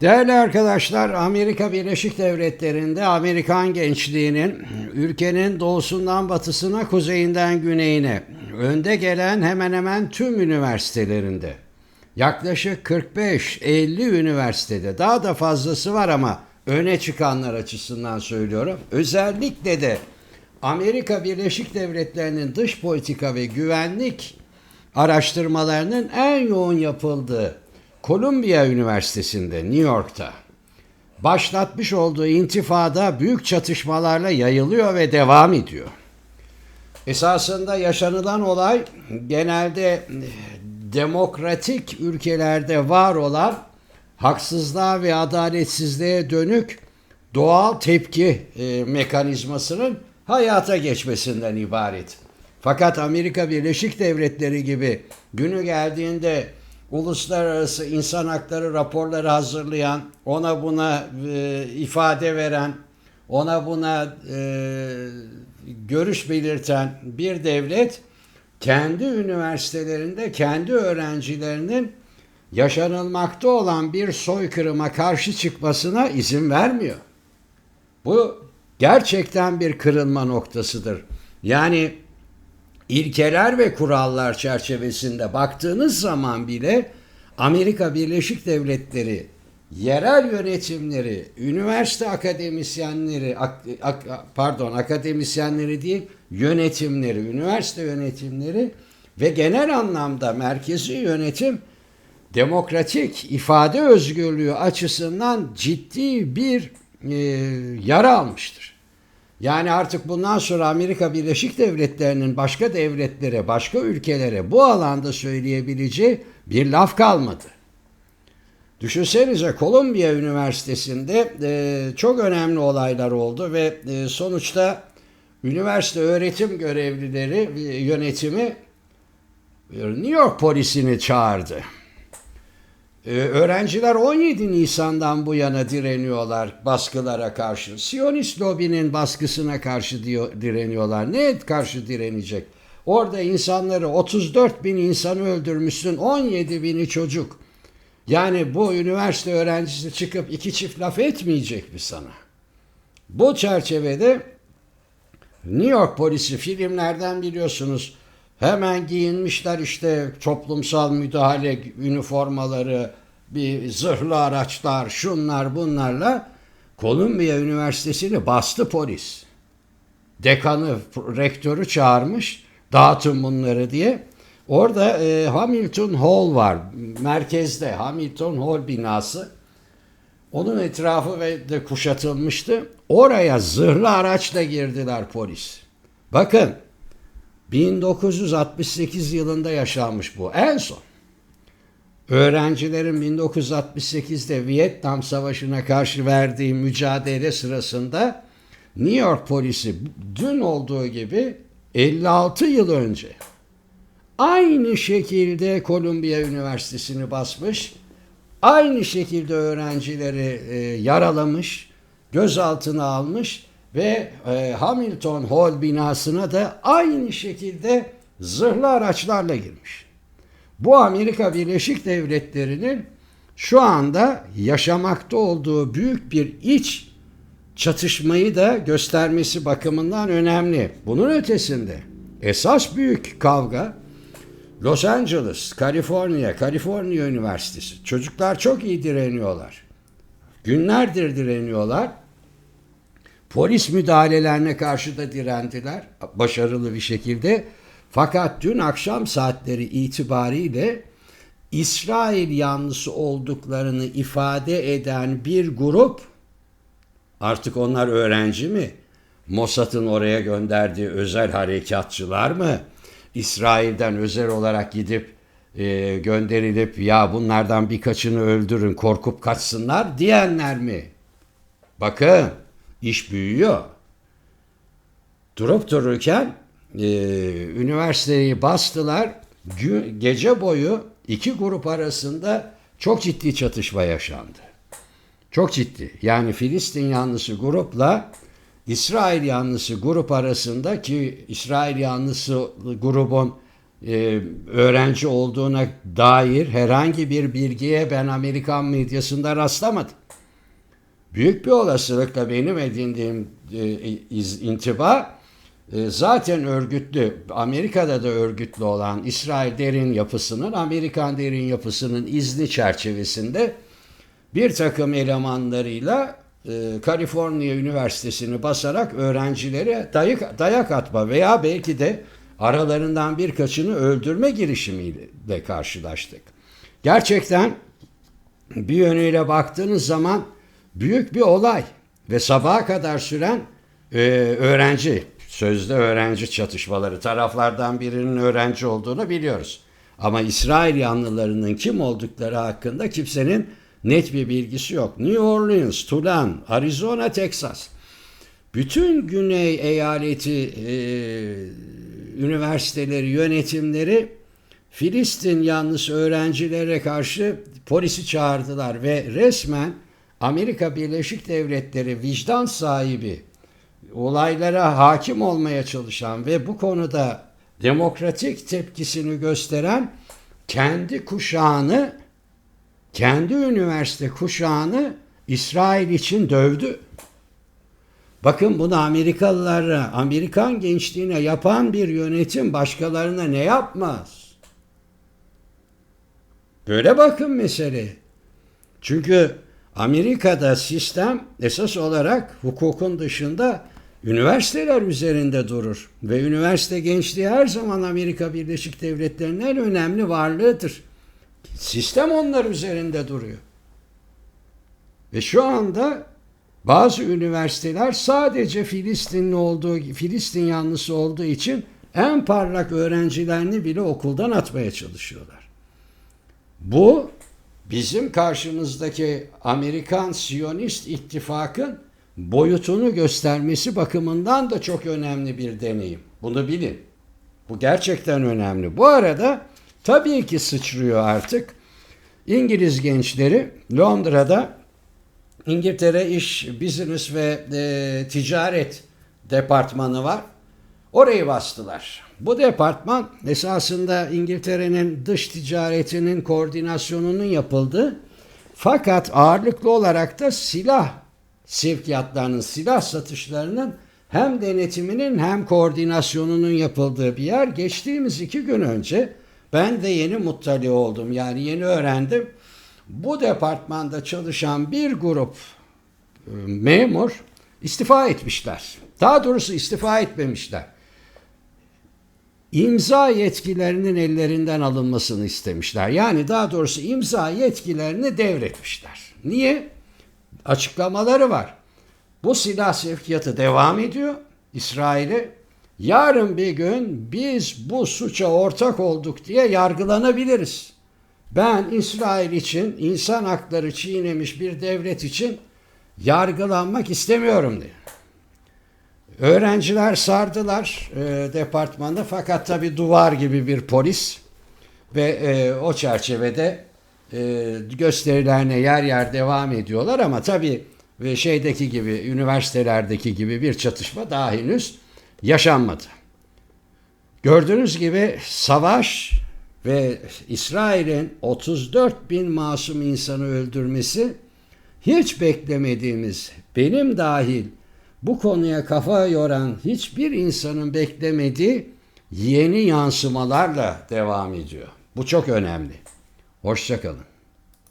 Değerli arkadaşlar, Amerika Birleşik Devletleri'nde Amerikan gençliğinin ülkenin doğusundan batısına, kuzeyinden güneyine önde gelen hemen hemen tüm üniversitelerinde yaklaşık 45-50 üniversitede daha da fazlası var ama öne çıkanlar açısından söylüyorum. Özellikle de Amerika Birleşik Devletleri'nin dış politika ve güvenlik araştırmalarının en yoğun yapıldığı Columbia Üniversitesi'nde New York'ta başlatmış olduğu intifada büyük çatışmalarla yayılıyor ve devam ediyor. Esasında yaşanılan olay genelde eh, demokratik ülkelerde var olan haksızlığa ve adaletsizliğe dönük doğal tepki e, mekanizmasının hayata geçmesinden ibaret. Fakat Amerika Birleşik Devletleri gibi günü geldiğinde uluslararası insan hakları raporları hazırlayan, ona buna e, ifade veren, ona buna e, görüş belirten bir devlet kendi üniversitelerinde kendi öğrencilerinin yaşanılmakta olan bir soykırıma karşı çıkmasına izin vermiyor. Bu gerçekten bir kırılma noktasıdır. Yani ilkeler ve kurallar çerçevesinde baktığınız zaman bile Amerika Birleşik Devletleri yerel yönetimleri, üniversite akademisyenleri, ak, ak, pardon akademisyenleri değil, yönetimleri, üniversite yönetimleri ve genel anlamda merkezi yönetim demokratik ifade özgürlüğü açısından ciddi bir e, yara almıştır. Yani artık bundan sonra Amerika Birleşik Devletleri'nin başka devletlere, başka ülkelere bu alanda söyleyebileceği bir laf kalmadı. Düşünsenize Columbia Üniversitesi'nde e, çok önemli olaylar oldu ve e, sonuçta üniversite öğretim görevlileri e, yönetimi e, New York polisini çağırdı. Ee, öğrenciler 17 Nisan'dan bu yana direniyorlar baskılara karşı. Siyonist lobinin baskısına karşı diyor, direniyorlar. Ne karşı direnecek? Orada insanları 34 bin insanı öldürmüşsün 17 bini çocuk. Yani bu üniversite öğrencisi çıkıp iki çift laf etmeyecek mi sana? Bu çerçevede New York polisi filmlerden biliyorsunuz Hemen giyinmişler işte toplumsal müdahale üniformaları, bir zırhlı araçlar, şunlar bunlarla Columbia Üniversitesi'ni bastı polis. Dekanı, rektörü çağırmış, dağıtın bunları diye. Orada e, Hamilton Hall var, merkezde Hamilton Hall binası. Onun etrafı ve de kuşatılmıştı. Oraya zırhlı araçla girdiler polis. Bakın 1968 yılında yaşanmış bu. En son. Öğrencilerin 1968'de Vietnam Savaşı'na karşı verdiği mücadele sırasında New York polisi dün olduğu gibi 56 yıl önce aynı şekilde Columbia Üniversitesi'ni basmış, aynı şekilde öğrencileri e, yaralamış, gözaltına almış ve e, Hamilton Hall binasına da aynı şekilde zırhlı araçlarla girmiş. Bu Amerika Birleşik Devletleri'nin şu anda yaşamakta olduğu büyük bir iç çatışmayı da göstermesi bakımından önemli. Bunun ötesinde esas büyük kavga Los Angeles, Kaliforniya, Kaliforniya Üniversitesi. Çocuklar çok iyi direniyorlar. Günlerdir direniyorlar. Polis müdahalelerine karşı da direndiler başarılı bir şekilde. Fakat dün akşam saatleri itibariyle İsrail yanlısı olduklarını ifade eden bir grup artık onlar öğrenci mi? Mossad'ın oraya gönderdiği özel harekatçılar mı? İsrail'den özel olarak gidip e, gönderilip ya bunlardan birkaçını öldürün korkup kaçsınlar diyenler mi? Bakın iş büyüyor. Durup dururken e, üniversiteyi bastılar. Gün, gece boyu iki grup arasında çok ciddi çatışma yaşandı. Çok ciddi. Yani Filistin yanlısı grupla İsrail yanlısı grup arasında ki İsrail yanlısı grubun e, öğrenci olduğuna dair herhangi bir bilgiye ben Amerikan medyasında rastlamadım. Büyük bir olasılıkla benim edindiğim e, iz, intiba e, zaten örgütlü, Amerika'da da örgütlü olan İsrail derin yapısının, Amerikan derin yapısının izni çerçevesinde bir takım elemanlarıyla e, Kaliforniya Üniversitesi'ni basarak öğrencilere dayak, dayak atma veya belki de aralarından birkaçını öldürme girişimiyle karşılaştık. Gerçekten bir yönüyle baktığınız zaman büyük bir olay ve sabaha kadar süren e, öğrenci, sözde öğrenci çatışmaları taraflardan birinin öğrenci olduğunu biliyoruz. Ama İsrail yanlılarının kim oldukları hakkında kimsenin net bir bilgisi yok. New Orleans, Tulan, Arizona, Texas. Bütün güney eyaleti e, üniversiteleri, yönetimleri Filistin yanlısı öğrencilere karşı polisi çağırdılar ve resmen Amerika Birleşik Devletleri vicdan sahibi, olaylara hakim olmaya çalışan ve bu konuda demokratik tepkisini gösteren kendi kuşağını, kendi üniversite kuşağını İsrail için dövdü. Bakın bunu Amerikalılara, Amerikan gençliğine yapan bir yönetim başkalarına ne yapmaz? Böyle bakın mesele. Çünkü Amerika'da sistem esas olarak hukukun dışında üniversiteler üzerinde durur. Ve üniversite gençliği her zaman Amerika Birleşik Devletleri'nin en önemli varlığıdır. Sistem onlar üzerinde duruyor. Ve şu anda bazı üniversiteler sadece Filistinli olduğu, Filistin yanlısı olduğu için en parlak öğrencilerini bile okuldan atmaya çalışıyorlar. Bu bizim karşımızdaki Amerikan Siyonist ittifakın boyutunu göstermesi bakımından da çok önemli bir deneyim. Bunu bilin. Bu gerçekten önemli. Bu arada tabii ki sıçrıyor artık. İngiliz gençleri Londra'da İngiltere İş, Business ve e, Ticaret Departmanı var. Orayı bastılar. Bu departman esasında İngiltere'nin dış ticaretinin koordinasyonunun yapıldığı fakat ağırlıklı olarak da silah sevkiyatlarının, silah satışlarının hem denetiminin hem koordinasyonunun yapıldığı bir yer. Geçtiğimiz iki gün önce ben de yeni muttali oldum. Yani yeni öğrendim. Bu departmanda çalışan bir grup e, memur istifa etmişler. Daha doğrusu istifa etmemişler. İmza yetkilerinin ellerinden alınmasını istemişler. Yani daha doğrusu imza yetkilerini devretmişler. Niye? Açıklamaları var. Bu silah sevkiyatı devam ediyor İsrail'e. Yarın bir gün biz bu suça ortak olduk diye yargılanabiliriz. Ben İsrail için insan hakları çiğnemiş bir devlet için yargılanmak istemiyorum diye. Öğrenciler sardılar e, departmanda fakat tabi duvar gibi bir polis ve e, o çerçevede e, gösterilerine yer yer devam ediyorlar ama tabi ve şeydeki gibi üniversitelerdeki gibi bir çatışma daha henüz yaşanmadı. Gördüğünüz gibi savaş ve İsrail'in 34 bin masum insanı öldürmesi hiç beklemediğimiz, benim dahil bu konuya kafa yoran hiçbir insanın beklemediği yeni yansımalarla devam ediyor. Bu çok önemli. Hoşçakalın.